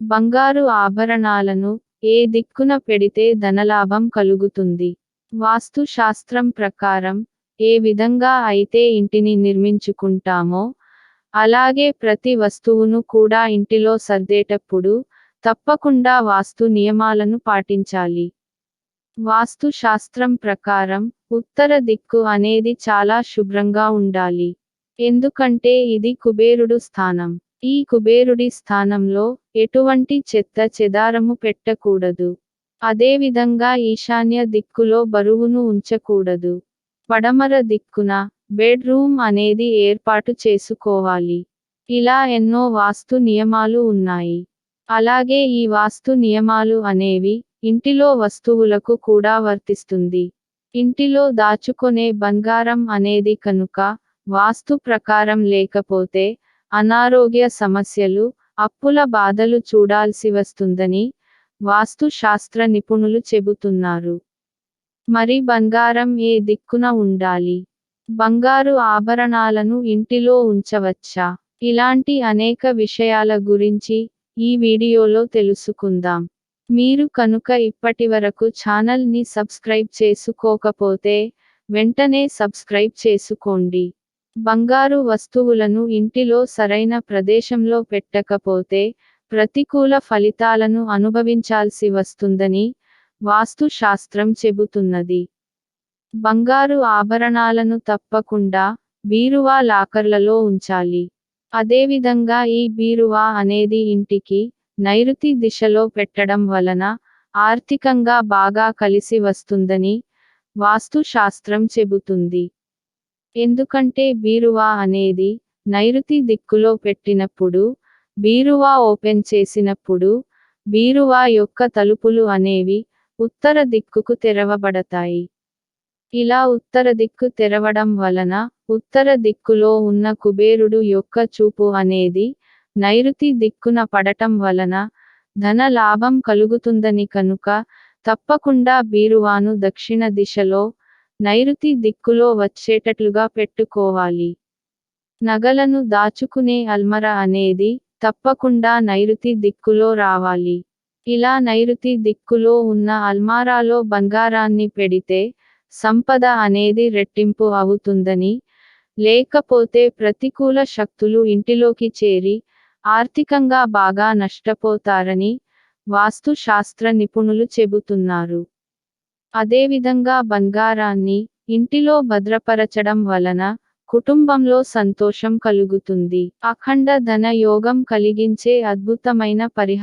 బంగారు ఆభరణాలను ఏ దిక్కున పెడితే ధనలాభం కలుగుతుంది. వాస్తు శాస్త్రం ప్రకారం ఏ విధంగా అయితే ఇంటిని నిర్మించుకుంటామో అలాగే ప్రతి వస్తువును కూడా ఇంటిలో సర్దేటప్పుడు తప్పకుండా వాస్తు నియమాలను పాటించాలి. వాస్తు శాస్త్రం ప్రకారం ఉత్తర దిక్కు అనేది చాలా శుభ్రంగా ఉండాలి. ఎందుకంటే ఇది కుబేరుడు స్థానం. ఈ కుబేరుడి స్థానంలో ఎటువంటి చెత్త చెదారము పెట్టకూడదు. అదేవిధంగా ఈశాన్య దిక్కులో బరువును ఉంచకూడదు. పడమర దిక్కున బెడ్రూమ్ అనేది ఏర్పాటు చేసుకోవాలి. ఇలా ఎన్నో వాస్తు నియమాలు ఉన్నాయి. అలాగే ఈ వాస్తు నియమాలు అనేవి ఇంటిలో వస్తువులకు కూడా వర్తిస్తుంది. ఇంటిలో దాచుకొనే బంగారం అనేది కనుక వాస్తు ప్రకారం లేకపోతే అనారోగ్య సమస్యలు అప్పుల బాధలు చూడాల్సి వస్తుందని వాస్తు శాస్త్ర నిపుణులు చెబుతున్నారు. మరి బంగారం ఏ దిక్కున ఉండాలి? బంగారు ఆభరణాలను ఇంటిలో ఉంచవచ్చా? ఇలాంటి అనేక విషయాల గురించి ఈ వీడియోలో తెలుసుకుందాం. మీరు కనుక ఇప్పటి వరకు ఛానల్ని సబ్స్క్రైబ్ చేసుకోకపోతే వెంటనే సబ్స్క్రైబ్ చేసుకోండి. బంగారు వస్తువులను ఇంటిలో సరైన ప్రదేశంలో పెట్టకపోతే ప్రతికూల ఫలితాలను అనుభవించాల్సి వస్తుందని వాస్తు శాస్త్రం చెబుతున్నది. బంగారు ఆభరణాలను తప్పకుండా బీరువా లాకర్లలో ఉంచాలి. అదేవిధంగా ఈ బీరువా అనేది ఇంటికి నైరుతి దిశలో పెట్టడం వలన ఆర్థికంగా బాగా కలిసి వస్తుందని వాస్తు శాస్త్రం చెబుతుంది. ఎందుకంటే బీరువా అనేది నైరుతి దిక్కులో పెట్టినప్పుడు బీరువా ఓపెన్ చేసినప్పుడు బీరువా యొక్క తలుపులు అనేవి ఉత్తర దిక్కుకు తెరవబడతాయి. ఇలా ఉత్తర దిక్కు తెరవడం వలన ఉత్తర దిక్కులో ఉన్న కుబేరుడు యొక్క చూపు అనేది నైరుతి దిక్కున పడటం వలన ధన లాభం కలుగుతుందని కనుక తప్పకుండా బీరువాను దక్షిణ దిశలో నైరుతి దిక్కులో వచ్చేటట్లుగా పెట్టుకోవాలి. నగలను దాచుకునే అల్మర అనేది తప్పకుండా నైరుతి దిక్కులో రావాలి. ఇలా నైరుతి దిక్కులో ఉన్న అల్మారాలో బంగారాన్ని పెడితే సంపద అనేది రెట్టింపు అవుతుందని లేకపోతే ప్రతికూల శక్తులు ఇంటిలోకి చేరి ఆర్థికంగా బాగా నష్టపోతారని వాస్తు శాస్త్ర నిపుణులు చెబుతున్నారు. అదేవిధంగా బంగారాన్ని ఇంటిలో భద్రపరచడం వలన కుటుంబంలో సంతోషం కలుగుతుంది. అఖండ ధన యోగం కలిగించే అద్భుతమైన పరిహారం.